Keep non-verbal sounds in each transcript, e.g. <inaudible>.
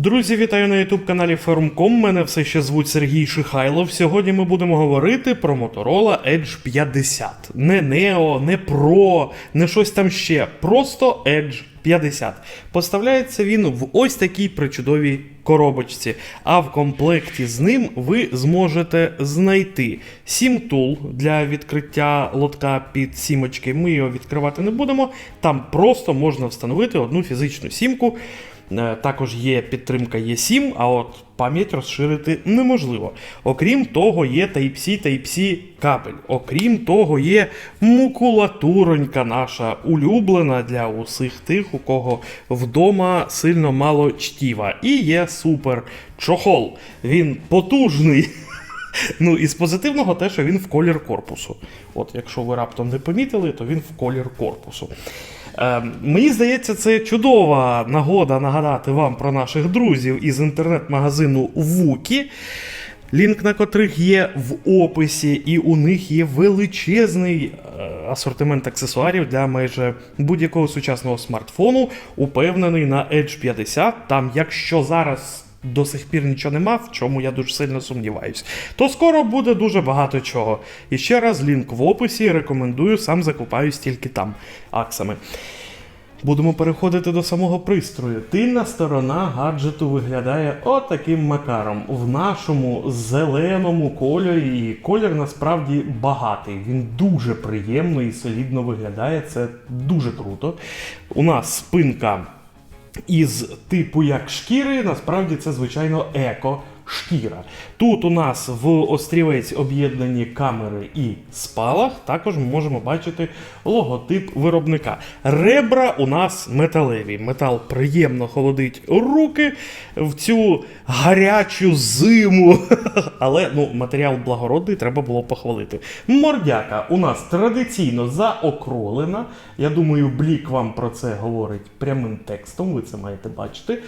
Друзі, вітаю на youtube каналі Forum.com. Мене все ще звуть Сергій Шихайлов. Сьогодні ми будемо говорити про Motorola Edge 50. Не Neo, не Pro, не щось там ще. Просто Edge 50. Поставляється він в ось такій причудовій коробочці. А в комплекті з ним ви зможете знайти сім-тул для відкриття лотка під сімочки. Ми його відкривати не будемо. Там просто можна встановити одну фізичну сімку. Е, Також є підтримка e 7 а от пам'ять розширити неможливо. Окрім того, є Type-C, Type-C кабель. Окрім того, є мукулатуронька наша улюблена для усіх тих, у кого вдома сильно мало чтіва. І є супер чохол. Він потужний. <laughs> Ну, і з позитивного те, що він в колір корпусу. От, якщо ви раптом не помітили, то він в колір корпусу. Е, мені здається, це чудова нагода нагадати вам про наших друзів із інтернет-магазину Вукі. Лінк на котрих є в описі, і у них є величезний е, асортимент аксесуарів для майже будь-якого сучасного смартфону, упевнений на Edge 50. Там, якщо зараз до сих пір нічого нема, в чому я дуже сильно сумніваюсь, то скоро буде дуже багато чого. І ще раз лінк в описі. Рекомендую, сам закупаюсь тільки там аксами. Будемо переходити до самого пристрою. Тильна сторона гаджету виглядає отаким макаром. В нашому зеленому кольорі. І колір насправді багатий. Він дуже приємно і солідно виглядає. Це дуже круто. У нас спинка із типу як шкіри, насправді це звичайно еко. Шкіра. Тут у нас в острівець об'єднані камери і спалах. Також ми можемо бачити логотип виробника. Ребра у нас металеві. Метал приємно холодить руки в цю гарячу зиму. <laughs> Але ну, матеріал благородний, треба було похвалити. Мордяка у нас традиційно заокруглена. Я думаю, Блік вам про це говорить прямим текстом, ви це маєте бачити.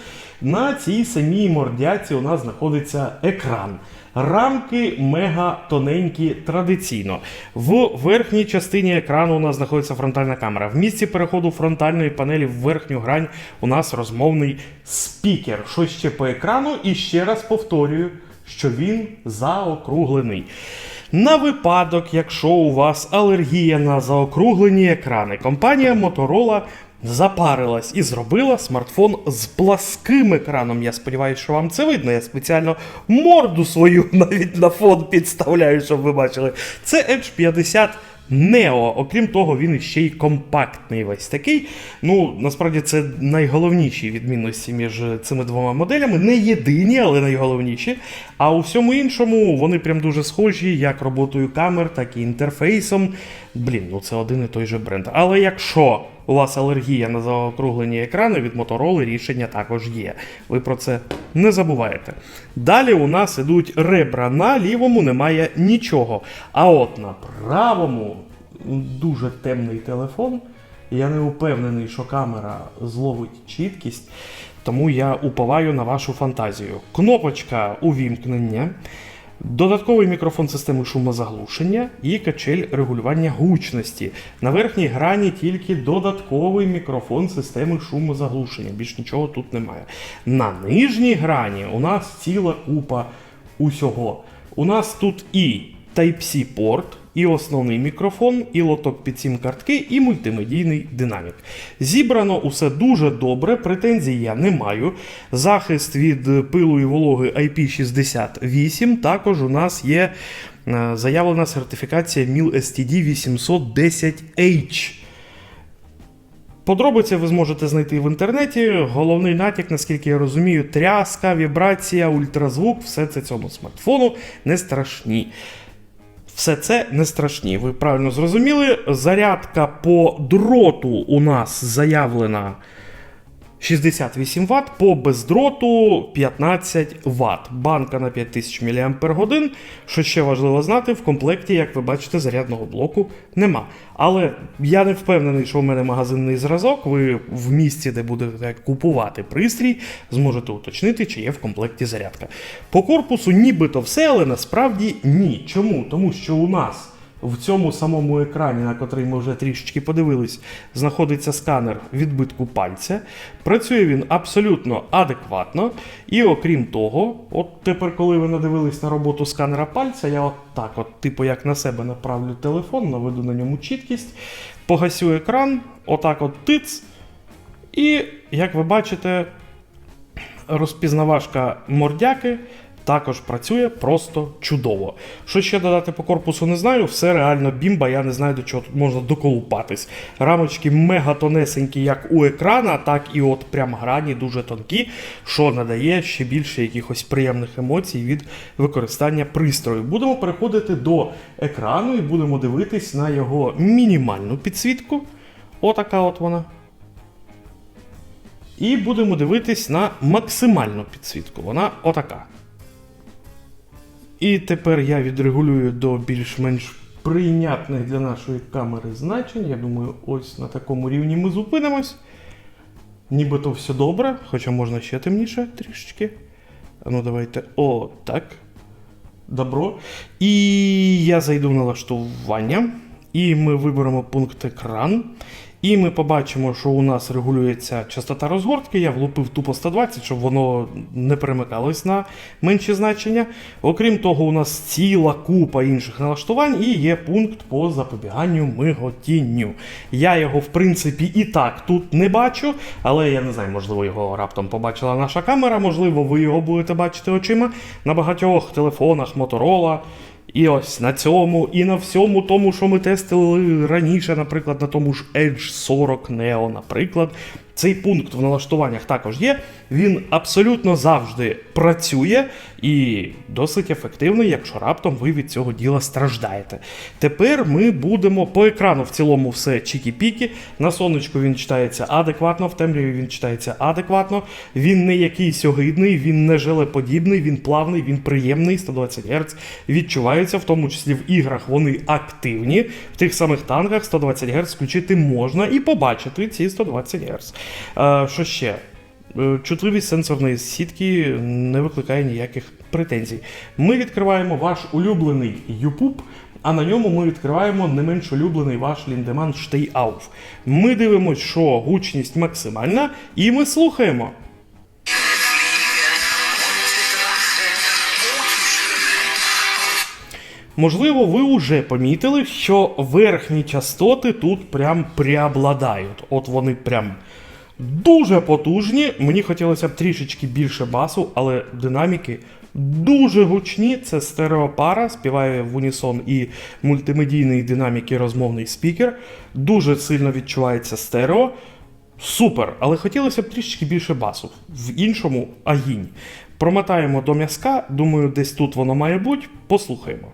На цій самій мордяці у нас знаходиться екран. Рамки мега тоненькі традиційно. В верхній частині екрану у нас знаходиться фронтальна камера. В місці переходу фронтальної панелі в верхню грань у нас розмовний спікер. Що ще по екрану? І ще раз повторюю, що він заокруглений. На випадок, якщо у вас алергія на заокруглені екрани, компанія Motorola запарилась і зробила смартфон з пласким екраном. Я сподіваюся, що вам це видно. Я спеціально морду свою <laughs> навіть на фон підставляю, щоб ви бачили. Це Edge 50 Neo. Окрім того, він ще й компактний весь такий. Ну, насправді, це найголовніші відмінності між цими двома моделями. Не єдині, але найголовніші. А у всьому іншому вони прям дуже схожі, як роботою камер, так і інтерфейсом. Блін, ну це один і той же бренд. Але якщо у вас алергія на заокруглені екрани від Motorola, рішення також є. Ви про це не забуваєте. Далі у нас ідуть ребра. На лівому немає нічого. А от на правому дуже темний телефон. Я не впевнений, що камера зловить чіткість, тому я уповаю на вашу фантазію. Кнопочка увімкнення. Додатковий мікрофон системи шумозаглушення і качель регулювання гучності. На верхній грані тільки додатковий мікрофон системи шумозаглушення. Більш нічого тут немає. На нижній грані у нас ціла купа усього. У нас тут і Type-C порт, і основний мікрофон, і лоток під сім картки, і мультимедійний динамік. Зібрано усе дуже добре, претензій я не маю. Захист від пилу і вологи IP68. Також у нас є е, заявлена сертифікація MIL STD 810H. Подробиці ви зможете знайти в інтернеті. Головний натяк, наскільки я розумію, тряска, вібрація, ультразвук, все це цьому смартфону не страшні. Все це не страшні. Ви правильно зрозуміли. Зарядка по дроту у нас заявлена 68 Вт, по бездроту 15 Вт. Банка на 5000 мАч. Що ще важливо знати, в комплекті, як ви бачите, зарядного блоку нема. Але я не впевнений, що в мене магазинний зразок. Ви в місці, де будете купувати пристрій, зможете уточнити, чи є в комплекті зарядка. По корпусу нібито все, але насправді ні. Чому? Тому що у нас В цьому самому екрані, на котрий ми вже трішечки подивились, знаходиться сканер відбитку пальця. Працює він абсолютно адекватно. І окрім того, от тепер, коли ви надивились на роботу сканера пальця, я от так, от, типу, як на себе направлю телефон, наведу на ньому чіткість, погасю екран, отак от тиц. І, як ви бачите, розпізнавашка мордяки також працює просто чудово. Що ще додати по корпусу, не знаю. Все реально бімба, я не знаю, до чого тут можна доколупатись. Рамочки мега тонесенькі, як у екрана, так і от прям грані дуже тонкі, що надає ще більше якихось приємних емоцій від використання пристрою. Будемо переходити до екрану і будемо дивитись на його мінімальну підсвітку. Отака от вона. І будемо дивитись на максимальну підсвітку. Вона отака. І тепер я відрегулюю до більш-менш прийнятних для нашої камери значень. Я думаю, ось на такому рівні ми зупинимось. Нібито все добре, хоча можна ще темніше трішечки. Ну, давайте. О, так. Добро. І я зайду в налаштування. І ми виберемо пункт екран. І ми побачимо, що у нас регулюється частота розгортки. Я влупив тупо 120, щоб воно не перемикалось на менші значення. Окрім того, у нас ціла купа інших налаштувань і є пункт по запобіганню миготінню. Я його, в принципі, і так тут не бачу, але я не знаю, можливо, його раптом побачила наша камера, можливо, ви його будете бачити очима на багатьох телефонах Motorola. І ось на цьому, і на всьому тому, що ми тестили раніше, наприклад, на тому ж Edge 40 Neo, наприклад. Цей пункт в налаштуваннях також є. Він абсолютно завжди працює і досить ефективний, якщо раптом ви від цього діла страждаєте. Тепер ми будемо по екрану в цілому все чікі-пікі. На сонечку він читається адекватно, в темряві він читається адекватно. Він не якийсь огидний, він не желеподібний, він плавний, він приємний, 120 Гц. Відчувається, в тому числі в іграх вони активні. В тих самих танках 120 Гц включити можна і побачити ці 120 Гц. Що ще? Е, Чутливість сенсорної сітки не викликає ніяких претензій. Ми відкриваємо ваш улюблений YouTube, а на ньому ми відкриваємо не менш улюблений ваш Lindemann Steyauff. Ми дивимося, що гучність максимальна, і ми слухаємо. Можливо, ви вже помітили, що верхні частоти тут прям преобладають. От вони прям дуже потужні. Мені хотілося б трішечки більше басу, але динаміки дуже гучні. Це стереопара, співає в унісон і мультимедійний динамік і розмовний спікер. Дуже сильно відчувається стерео. Супер, але хотілося б трішечки більше басу. В іншому агінь. Промотаємо до м'язка, думаю, десь тут воно має бути. Послухаємо.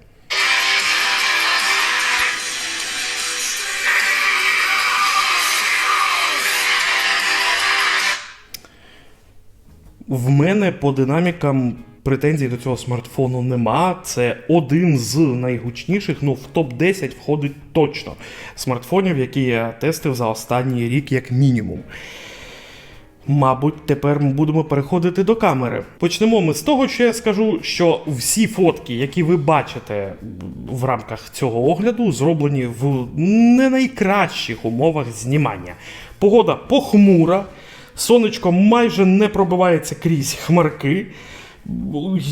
В мене по динамікам претензій до цього смартфону нема. Це один з найгучніших, ну в топ-10 входить точно смартфонів, які я тестив за останній рік, як мінімум. Мабуть, тепер ми будемо переходити до камери. Почнемо ми з того, що я скажу, що всі фотки, які ви бачите в рамках цього огляду, зроблені в не найкращих умовах знімання. Погода похмура, сонечко майже не пробивається крізь хмарки.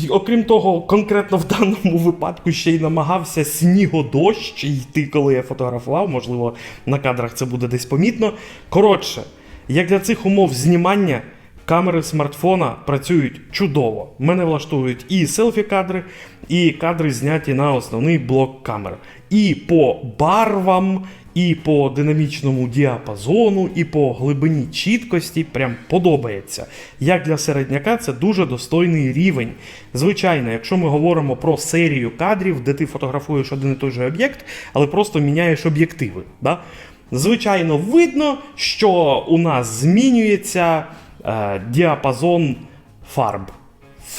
Окрім того, конкретно в даному випадку ще й намагався снігодощ йти, коли я фотографував. Можливо, на кадрах це буде десь помітно. Коротше, як для цих умов знімання, камери смартфона працюють чудово. Мене влаштовують і селфі-кадри, і кадри зняті на основний блок камер. І по барвам, і по динамічному діапазону, і по глибині чіткості прям подобається. Як для середняка, це дуже достойний рівень. Звичайно, якщо ми говоримо про серію кадрів, де ти фотографуєш один і той же об'єкт, але просто міняєш об'єктиви. Да? Звичайно, видно, що у нас змінюється е, діапазон фарб.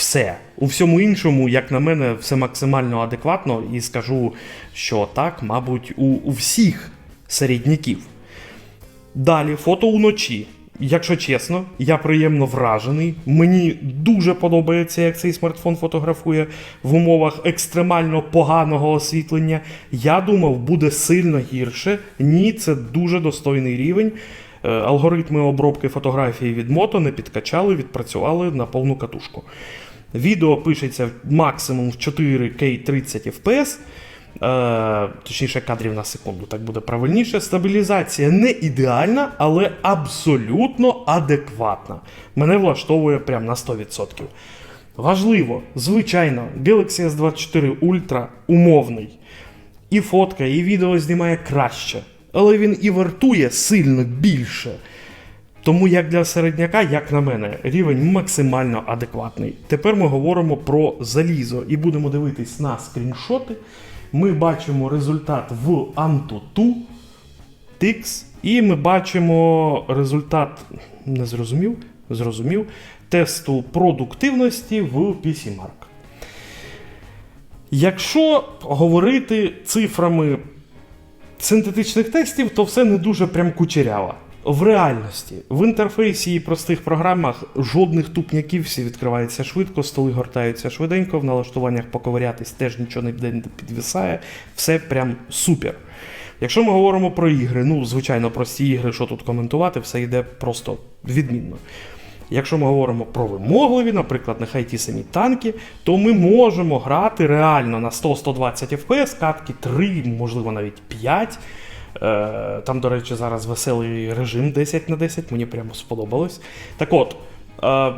Все. У всьому іншому, як на мене, все максимально адекватно, і скажу, що так, мабуть, у, у всіх середняків. Далі фото уночі. Якщо чесно, я приємно вражений. Мені дуже подобається, як цей смартфон фотографує в умовах екстремально поганого освітлення. Я думав, буде сильно гірше. Ні, це дуже достойний рівень. Е, Алгоритми обробки фотографії від мото не підкачали, відпрацювали на повну катушку. Відео пишеться максимум в 4К 30 FPS. Точніше, кадрів на секунду, так буде правильніше. Стабілізація не ідеальна, але абсолютно адекватна. Мене влаштовує прям на 100%. Важливо, звичайно, Galaxy S24 Ultra умовний. І фотка, і відео знімає краще. Але він і вартує сильно більше. Тому як для середняка, як на мене, рівень максимально адекватний. Тепер ми говоримо про залізо і будемо дивитись на скріншоти. Ми бачимо результат в Antutu Tix, і ми бачимо результат, не зрозумів, зрозумів, тесту продуктивності в PCMark. Якщо говорити цифрами синтетичних тестів, то все не дуже прям кучеряво. В реальності, в інтерфейсі і простих програмах жодних тупняків всі відкриваються швидко, столи гортаються швиденько, в налаштуваннях поковирятись теж нічого не підвисає, все прям супер. Якщо ми говоримо про ігри, ну, звичайно, прості ігри, що тут коментувати, все йде просто відмінно. Якщо ми говоримо про вимогливі, наприклад, нехай ті самі танки, то ми можемо грати реально на 100-120 FPS, катки 3, можливо навіть 5. Е, Там, до речі, зараз веселий режим 10 на 10, мені прямо сподобалось. Так от, е,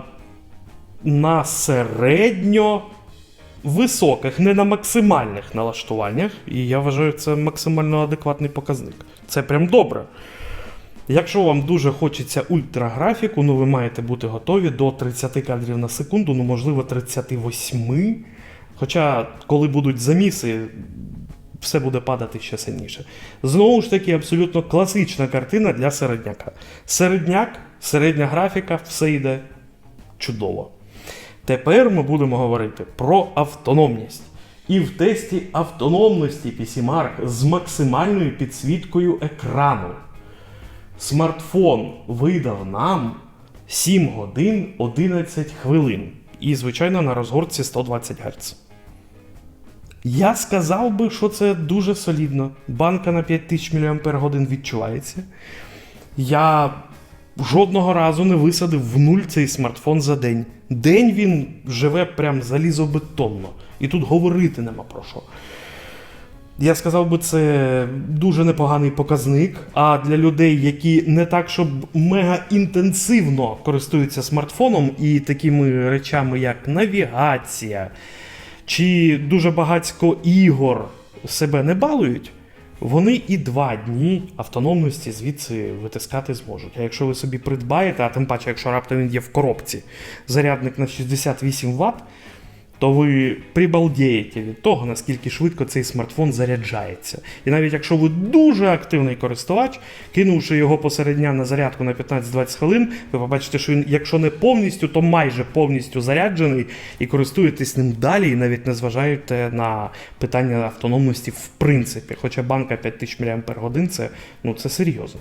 на середньо високих, не на максимальних налаштуваннях, і я вважаю, це максимально адекватний показник. Це прям добре. Якщо вам дуже хочеться ультраграфіку, ну ви маєте бути готові до 30 кадрів на секунду, ну можливо 38. Хоча, коли будуть заміси, все буде падати ще сильніше. Знову ж таки, абсолютно класична картина для середняка. Середняк, середня графіка, все йде чудово. Тепер ми будемо говорити про автономність. І в тесті автономності PCMark з максимальною підсвіткою екрану. Смартфон видав нам 7 годин 11 хвилин. І, звичайно, на розгорці 120 Гц. Я сказав би, що це дуже солідно. Банка на 5000 мАч відчувається. Я жодного разу не висадив в нуль цей смартфон за день. День він живе прям залізобетонно. І тут говорити нема про що. Я сказав би, це дуже непоганий показник. А для людей, які не так, щоб мега інтенсивно користуються смартфоном і такими речами, як навігація, чи дуже багатько ігор себе не балують, вони і два дні автономності звідси витискати зможуть. А якщо ви собі придбаєте, а тим паче, якщо раптом він є в коробці, зарядник на 68 Вт, то ви прибалдієте від того, наскільки швидко цей смартфон заряджається. І навіть якщо ви дуже активний користувач, кинувши його посеред дня на зарядку на 15-20 хвилин, ви побачите, що він, якщо не повністю, то майже повністю заряджений і користуєтесь ним далі, і навіть не зважаєте на питання автономності в принципі. Хоча банка 5000 мАч це, ну, це серйозно.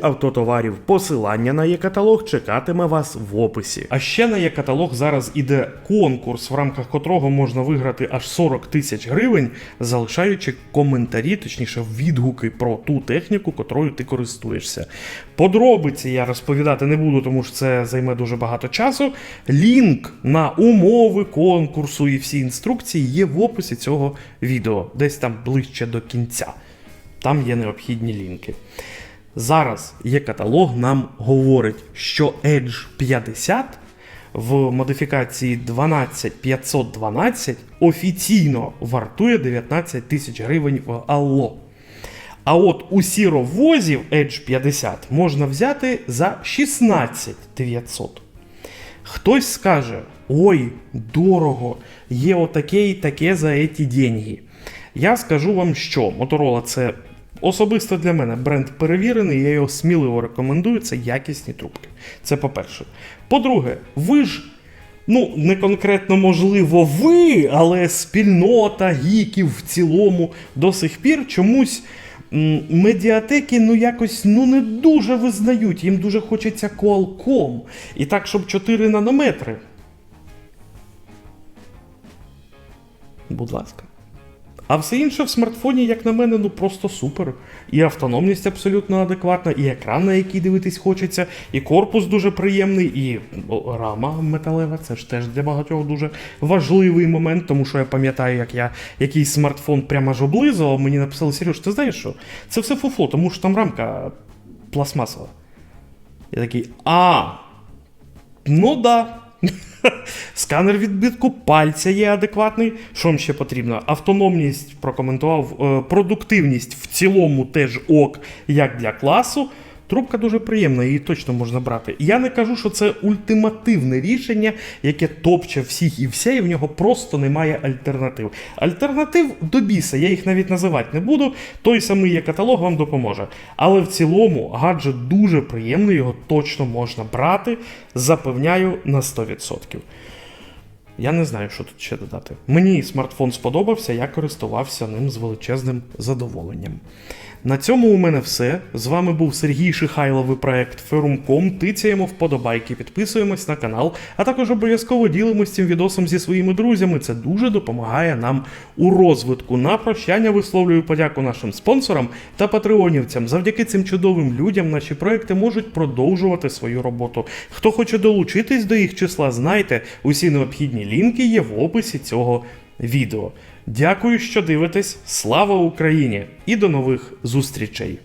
автотоварів. Посилання на є-каталог чекатиме вас в описі. А ще на є-каталог зараз іде конкурс, в рамках котрого можна виграти аж 40 тисяч гривень, залишаючи коментарі, точніше, відгуки про ту техніку, котрою ти користуєшся. Подробиці я розповідати не буду, тому що це займе дуже багато часу. Лінк на умови конкурсу і всі інструкції є в описі цього відео, десь там ближче до кінця. Там є необхідні лінки. Зараз є каталог нам говорить, що Edge 50 в модифікації 12512 офіційно вартує 19 тисяч гривень в Алло. А от у сіровозів Edge 50 можна взяти за 16 900. Хтось скаже: ой, дорого, є отаке і таке за ці деньги. Я скажу вам, що Motorola це особисто для мене бренд перевірений, я його сміливо рекомендую. Це якісні трубки. Це по-перше. По-друге, ви ж. Ну, не конкретно можливо ви, але спільнота гіків в цілому до сих пір чомусь медіатеки ну якось ну не дуже визнають. Їм дуже хочеться Qualcomm. І так, щоб 4 нанометри. Будь ласка. А все інше в смартфоні, як на мене, ну просто супер. І автономність абсолютно адекватна, і екран, на який дивитись хочеться, і корпус дуже приємний, і рама металева. Це ж теж для багатьох дуже важливий момент, тому що я пам'ятаю, як я якийсь смартфон прямо аж облизував, мені написали, Сереж, ти знаєш що? Це все фуфло, тому що там рамка пластмасова. Я такий, а, ну да. Сканер відбитку пальця є адекватний. Що вам ще потрібно? Автономність прокоментував, е, продуктивність в цілому теж ок, як для класу. Трубка дуже приємна, її точно можна брати. Я не кажу, що це ультимативне рішення, яке топче всіх і вся, і в нього просто немає альтернатив. Альтернатив до біса, я їх навіть називати не буду. Той самий є каталог вам допоможе. Але в цілому гаджет дуже приємний, його точно можна брати. Запевняю на 100%. Я не знаю, що тут ще додати. Мені смартфон сподобався, я користувався ним з величезним задоволенням. На цьому у мене все. З вами був Сергій Шихайловий проект Ferrum.com. Тицяємо вподобайки, підписуємось на канал, а також обов'язково ділимось цим відосом зі своїми друзями. Це дуже допомагає нам у розвитку. На прощання висловлюю подяку нашим спонсорам та патреонівцям. Завдяки цим чудовим людям наші проекти можуть продовжувати свою роботу. Хто хоче долучитись до їх числа, знайте, усі необхідні лінки є в описі цього відео. Дякую, що дивитесь. Слава Україні! І до нових зустрічей!